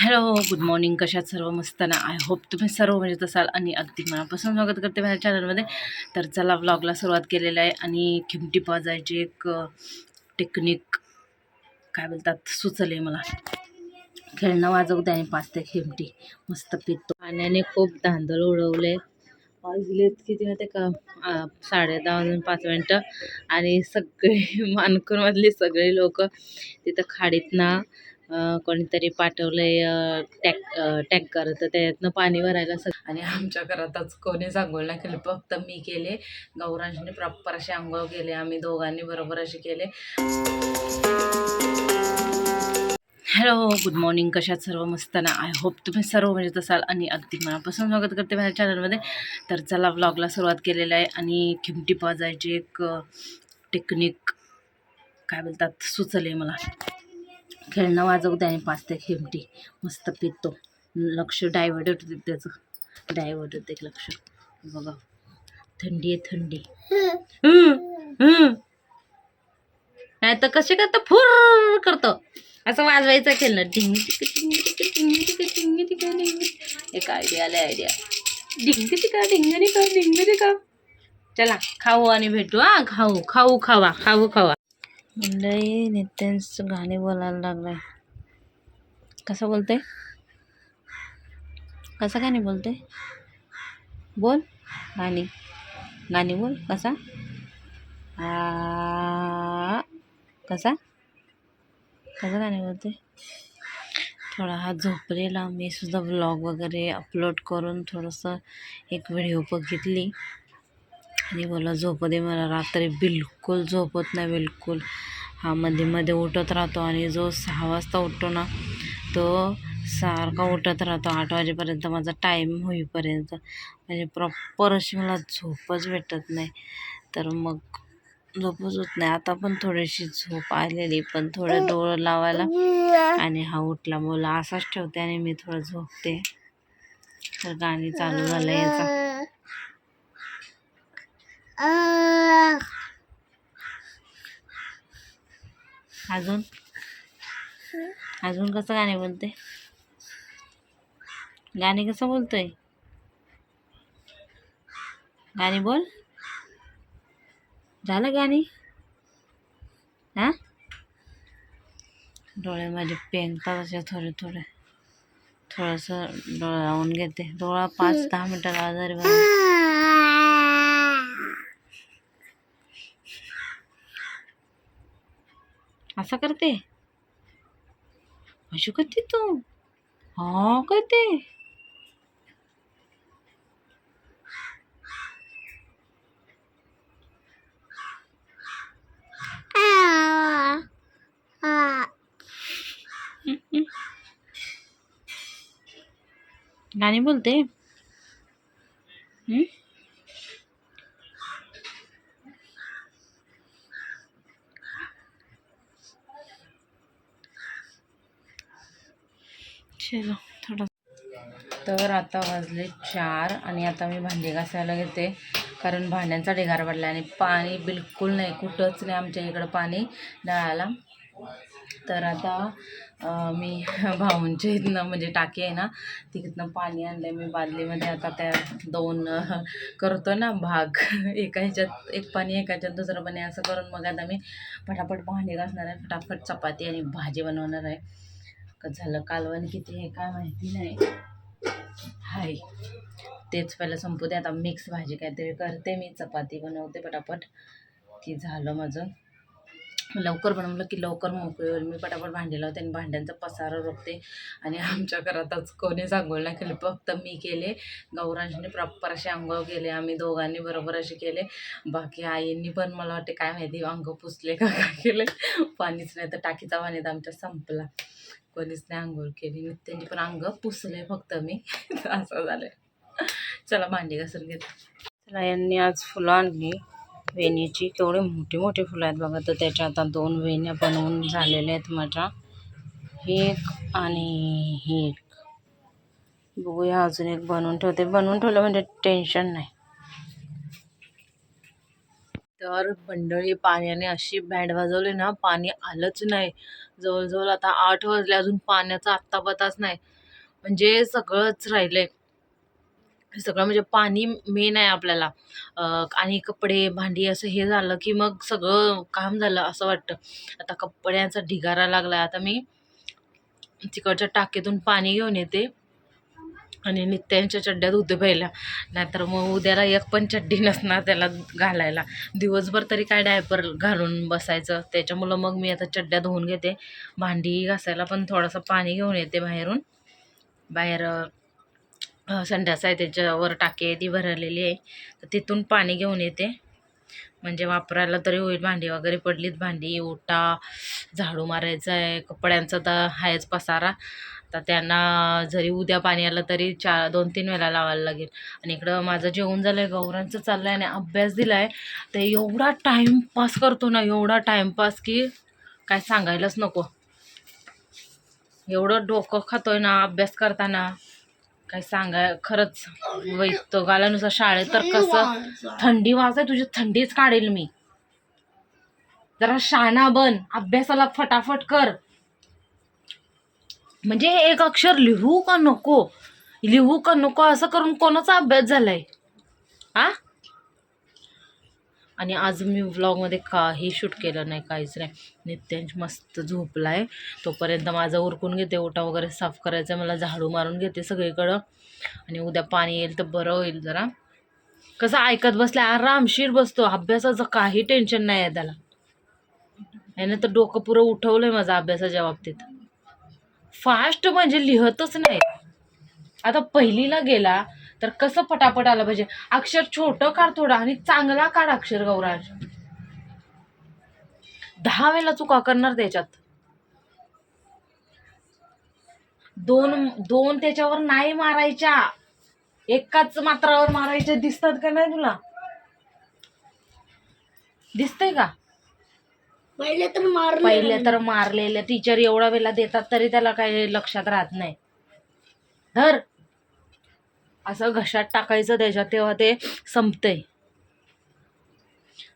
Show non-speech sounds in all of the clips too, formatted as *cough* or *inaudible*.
Hello good morning. कशात सर्व मस्त ना आय होप तुम्ही सर्व मजेत असाल आणि अगदी मनापासून स्वागत करते माझ्या चॅनलमध्ये. तर चला व्लॉगला सुरुवात केलेलं आहे आणि खिमटी पाजायची एक टेक्निक काय बोलतात सुचले मला. खेळणं वाजवते आणि पाचते खिमटी. मस्त पितो पाण्याने खूप धांदळ उडवले वाजलेत किती माहिती का? साडे दहा वाजून पाच मिनटं. आणि सगळे *laughs* मानकूरमधले सगळे लोक तिथं खाडीत ना कोणीतरी पाठवलंय अं, टॅक टँकर तर त्याच्यातनं पाणी भरायला सग आणि आमच्या घरातच कोणीच आंघोळ नाही केली फक्त मी केले. गौरांशने प्रॉपर असे आंघोळ केले आम्ही दोघांनी बरोबर असे केले. हॅलो गुड मॉर्निंग कशात सर्व मस्त ना? आय होप तुम्ही सर्व मजेत असाल आणि अगदी मनापासून स्वागत करते माझ्या चॅनलमध्ये तर चला व्लॉगला सुरुवात केलेलं आहे आणि खिमटी पाजायची एक टेक्निक काय बोलतात सुचले मला. खेळणं वाजवू वाजवते आणि पाचते खिमटी मस्त पितो लक्ष डायवर्ट होते त्याचं डायवर्ट होते लक्ष बघा थंडी आहे थंडी नाही तर कसे करतं फुर करतं असं वाजवायचं खेळणं ढिंग टिंग टिंग टिंग टिंग एक आयडिया आला आयडिया ढिंग टिका ढिंग टिका ढिंग टिका चला खाऊ आणि भेटू हा खाऊ खाऊ खावा खाऊ खावा मंडळी नित्यांचं गाणे बोलायला लागलाय. कसं बोलते कसं गाणे बोलते बोल. गाणी. गाणी बोल. कसा? आ कसा? कसं गाणे बोलते थोडा हा झोपलेला. मी सुद्धा व्लॉग वगैरे अपलोड करून थोडंसं एक व्हिडिओ बघितली. आणि मला झोप दे मला रात्री. बिलकुल झोपत नाही बिलकुल. हा मध्ये मध्ये उठत राहतो आणि जो सहा वाजता उठतो ना तो सारखा उठत राहतो. आठ वाजेपर्यंत माझा टाईम होईपर्यंत. म्हणजे प्रॉपर अशी मला झोपच भेटत नाही. तर मग झोपच होत नाही. आता पण थोडीशी झोप आलेली पण थोडं डोळं लावायला आणि हा उठला. बोला असाच ठेवते आणि मी थोडं झोपते. तर गाणी चालू झालं याचा. अजून? अजून कसं गाणे बोलते? गाणे कसं बोलतोय? गाणी बोल. झालं गाणी? हां? डोळे माझे पेंगतात असे थोडे थोडे. थोडंसं डोळा लावून घेते. डोळा पाच दहा मिनटं लावा जरी बघा. असं करते. अशी करते तू. हा करते. गाणी बोलते हं? चलो थोडं तर आता वाजले चार आणि आता मी भांडी घासायला घेते. कारण भांड्यांचा ढिगार पडला आणि पाणी बिलकुल नाही कुठंच नाही आमच्या इकडं पाणी नळाला. तर आता मी *laughs* भाऊंच्या इथनं म्हणजे टाकी आहे ना तिथनं पाणी आणलं मी बादलीमध्ये आता त्या दोन करतो ना भाग. *laughs* एका ह्याच्यात एक पाणी एकाच्यात दुसरं पाणी. असं करून मग आता मी फटाफट भांडी घासणार आहे. फटाफट चपाती आणि भाजी बनवणार आहे. कसं झालं कालवण किती आहे काय माहिती नाही. हाय. तेच पहिलं संपू दे आता मिक्स भाजी काहीतरी करते मी चपाती बनवते पटापट. की झालं माझं. लवकर बनवलं की लवकर मोकळी होईल. मी पटापट भांडी लावते आणि भांड्यांचा पसारा रोखते आणि आमच्या घरातच कोणीच आंघोळ नाही केली. फक्त मी केले. गौरांशने प्रॉपर असे आंघोळ केले. आम्ही दोघांनी बरोबर असे केले. बाकी आईंनी पण मला वाटते काय माहिती अंग पुसले का काय केले. पाणीच नाही तर टाकीचा पाणी तर आमच्या संपला. कोणीच नाही आंघोळ केली. नित्यांनी पण अंग पुसले फक्त मी. *laughs* असं झालं चला भांडी घासून घेते. चला यांनी आज फुलं आणली. वेणीची. केवढे मोठे मोठे फुलं आहेत बघा. तर त्याच्या आता दोन वेण्या बनवून झालेल्या आहेत माझ्या. ही एक आणि ही एक. बघूया अजून एक बनवून ठेवते. बनवून ठेवलं म्हणजे टेन्शन नाही. तर मंडळी पाण्याने अशी बँड वाजवली ना पाणी आलंच नाही. जवळजवळ आता आठ वाजले. अजून पाण्याचा आत्ता पताच नाही. म्हणजे सगळंच हे सगळं म्हणजे पाणी मेन आहे आपल्याला. आणि कपडे भांडी असं हे झालं की मग सगळं काम झालं असं वाटतं. आता कपड्यांचा ढिगारा लागला आता मी तिकडच्या टाकीतून पाणी घेऊन येते. आणि नित्यांच्या चड्ड्या धुते पहिल्या. नाहीतर मग उद्याला एक पण चड्डी नसणार त्याला घालायला. दिवसभर तरी काय डायपर घालून बसायचं. त्याच्यामुळं मग मी आता चड्ड्या धुवून घेते. भांडी घासायला पण थोडंसं पाणी घेऊन येते बाहेरून. बाहेर संडास आहे त्याच्यावर टाकी ती भरलेली आहे. तर तिथून पाणी घेऊन येते. म्हणजे वापरायला तरी होईल भांडी वगैरे पडलीत भांडी ओटा झाडू मारायचा आहे कपड्यांचा तर आहेच पसारा. तर त्यांना जरी उद्या पाणी आलं तरी चार दोन तीन वेळा लावायला लागेल. आणि इकडं माझं जेवण झालं आहे गौरांचं चाललं आहे आणि अभ्यास दिला आहे तर एवढा टाईमपास करतो ना एवढा टाईमपास की काय सांगायलाच नको. एवढं डोकं खातोय ना अभ्यास करताना. काय सांगाय खरंच वैतो नुसार शाळेत तर कसं थंडी वाजाय तुझी थंडीच काढेल मी. जरा शाणा बन अभ्यासाला फटाफट कर. म्हणजे हे एक अक्षर लिहू का नको? लिहू का नको असं करून कोणाचा अभ्यास झालाय? आ? आणि आज मी व्लॉगमध्ये काही शूट केलं नाही काहीच नाही. नित्यांश मस्त झोपला आहे तोपर्यंत माझं उरकून घेते ओटा वगैरे साफ करायचं मला झाडू मारून घेते सगळीकडं. आणि उद्या पाणी येईल तर बरं होईल जरा. कसं ऐकत बसलं आरामशीर बसतो. अभ्यासाचं काही टेन्शन नाही आहे त्याला. याने तर डोकं पुरं उठवलं आहे माझं अभ्यासाच्या बाबतीत. फास्ट म्हणजे लिहतच नाही. आता पहिलीला गेला तर कसं पटापट आलं पाहिजे? अक्षर छोटं काढ थोडं आणि चांगला काढ अक्षर गौराज. दहा वेळेला चुका करणार त्याच्यात दोन दोन त्याच्यावर नाही मारायच्या. एकाच मात्रावर मारायच्या दिसतात का नाही तुला? दिसतंय का? पहिले तर मार पहिले तर मारलेले. टीचर एवढा वेळेला देतात तरी त्याला काही लक्षात राहत नाही. धर. असं घशात टाकायचं त्याच्यात तेव्हा ते संपतंय.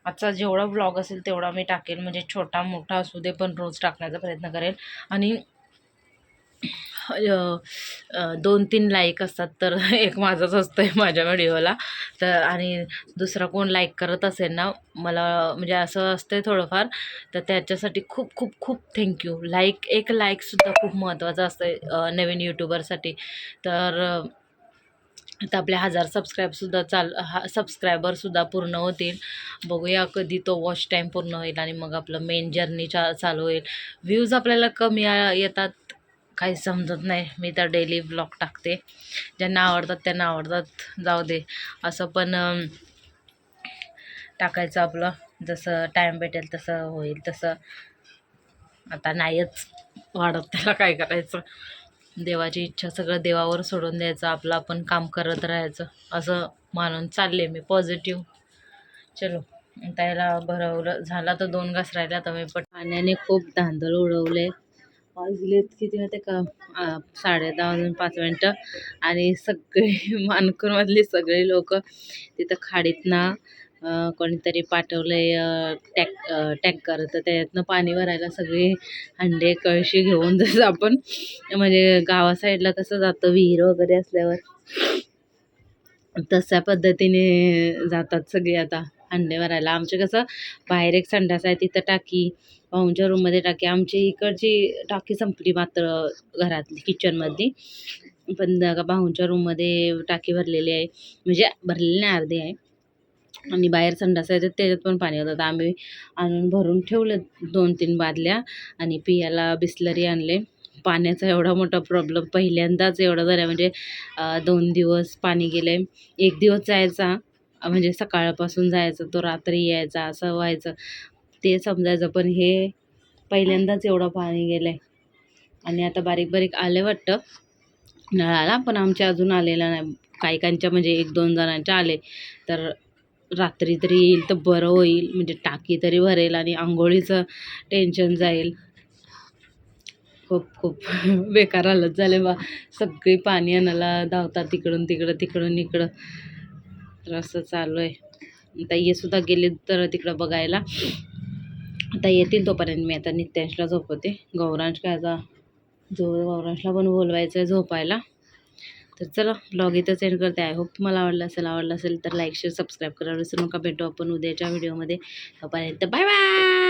आजचा जेवढा ब्लॉग असेल तेवढा मी टाकेल म्हणजे छोटा मोठा असू दे पण रोज टाकण्याचा प्रयत्न करेल आणि दोन तीन लाईक असतात तर एक माझाच असतं आहे माझ्या व्हिडिओला तर आणि दुसरा कोण लाईक करत असेल ना मला म्हणजे असं असतं आहे थोडंफार तर त्याच्यासाठी खूप खूप खूप थँक्यू लाईक एक लाईकसुद्धा खूप महत्त्वाचं असतं आहे नवीन यूट्यूबरसाठी तर आता आपले हजार सबस्क्राईबसुद्धा चाल हा सबस्क्रायबरसुद्धा पूर्ण होतील. बघूया कधी तो वॉच टाईम पूर्ण होईल आणि मग आपलं मेन जर्नी चा चालू होईल. व्ह्यूज आपल्याला कमी येतात. काही समजत नाही. मी तर डेली ब्लॉग टाकते. ज्यांना आवडतात त्यांना आवडतात. जाऊ दे. असं पण टाकायचं आपलं. जसं टाईम भेटेल तसं होईल. तसं आता नाहीच वाढत त्याला काय करायचं. देवाची इच्छा सगळं देवावर सोडून द्यायचं आपलं आपण काम करत राहायचं असं मानून चालले मी पॉझिटिव्ह चलो त्याला भरवलं झाला तर दोन घास राहिला तर मी पण पाण्याने खूप धांदल उडवले. वाजलेत किती माहिती का? साडेदहा साडे दहा वाजून पाच मिनटं. आणि सगळे *laughs* मानकरमधले सगळे लोक तिथं खाडीत ना कोणीतरी पाठवलं आहे टॅक टँकर. तर त्याच्यातनं पाणी भरायला सगळे हंडे कळशी घेऊन *laughs* जसं आपण म्हणजे गावा साईडला कसं जातं विहीर वगैरे असल्यावर. तशा पद्धतीने जातात सगळे आता हंडे भरायला. आमचे कसं बाहेर एक संडास आहे तिथं टाकी भाऊंच्या रूममध्ये टाकी. आमची इकडची टाकी संपली मात्र घरातली किचनमधली पण भाऊंच्या रूममध्ये टाकी भरलेली आहे. म्हणजे भरलेली नाही अर्धी आहे. आणि बाहेर संडास आहे तर त्याच्यात पण पाणी होतं. तर आम्ही आणून भरून ठेवलं दोन तीन बादल्या आणि पियाला बिसलरी आणले. पाण्याचा एवढा मोठा प्रॉब्लेम पहिल्यांदाच एवढा झाला. म्हणजे दोन दिवस पाणी गेले. एक दिवस जायचा म्हणजे सकाळपासून जायचं तो रात्री यायचा असं व्हायचं. ते समजायचं पण हे पहिल्यांदाच एवढं पाणी गेलं आहे आणि आता बारीक बारीक आले वाटतं. नळाला पण आमच्या अजून आलेला नाही. काही काहींच्या म्हणजे एक दोन जणांच्या आले. तर रात्री तरी येईल तर बरं होईल. म्हणजे टाकी तरी भरेल आणि आंघोळीचं टेन्शन जाईल. खूप खूप *laughs* बेकार हालत झाले बा. सगळी पाणी आणायला धावतात तिकडून तिकडं तिकडून इकडं. तर असं चालू आहे. आता ये सुद्धा गेले तर तिकडं बघायला. आता येतील तोपर्यंत. मी आता नित्यांशला झोपवते. गौरांश काय आता जो गौरांशला पण बोलवायचं आहे झोपायला. तर चला ब्लॉग इथं सेंड करते. आय होप तुम्हाला आवडलं असेल आवडलं असेल तर लाईक शेअर सबस्क्राईब करा विसरू नका. भेटू आपण उद्याच्या व्हिडिओमध्ये तोपर्यंत बाय बाय